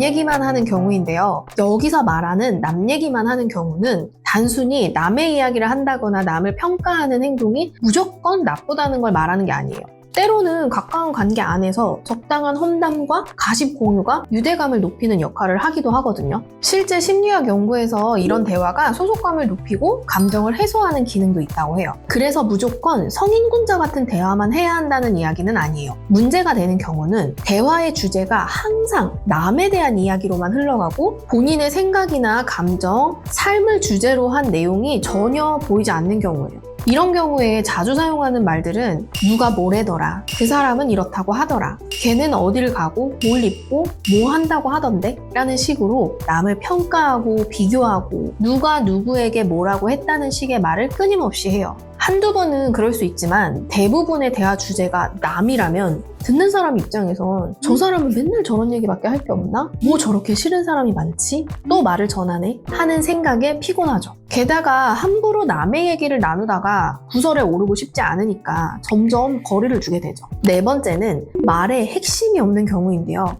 남 얘기만 하는 경우인데요. 여기서 말하는 남 얘기만 하는 경우는 단순히 남의 이야기를 한다거나 남을 평가하는 행동이 무조건 나쁘다는 걸 말하는 게 아니에요. 때로는 가까운 관계 안에서 적당한 험담과 가십 공유가 유대감을 높이는 역할을 하기도 하거든요. 실제 심리학 연구에서 이런 대화가 소속감을 높이고 감정을 해소하는 기능도 있다고 해요. 그래서 무조건 성인군자 같은 대화만 해야 한다는 이야기는 아니에요. 문제가 되는 경우는 대화의 주제가 항상 남에 대한 이야기로만 흘러가고 본인의 생각이나 감정, 삶을 주제로 한 내용이 전혀 보이지 않는 경우예요. 이런 경우에 자주 사용하는 말들은 누가 뭐래더라, 그 사람은 이렇다고 하더라, 걔는 어디를 가고 뭘 입고 뭐 한다고 하던데? 라는 식으로 남을 평가하고 비교하고 누가 누구에게 뭐라고 했다는 식의 말을 끊임없이 해요. 한두 번은 그럴 수 있지만 대부분의 대화 주제가 남이라면 듣는 사람 입장에선 저 사람은 맨날 저런 얘기밖에 할 게 없나? 뭐 저렇게 싫은 사람이 많지? 또 말을 전하네? 하는 생각에 피곤하죠. 게다가 함부로 남의 얘기를 나누다가 구설에 오르고 싶지 않으니까 점점 거리를 두게 되죠. 네 번째는 말에 핵심이 없는 경우인데요.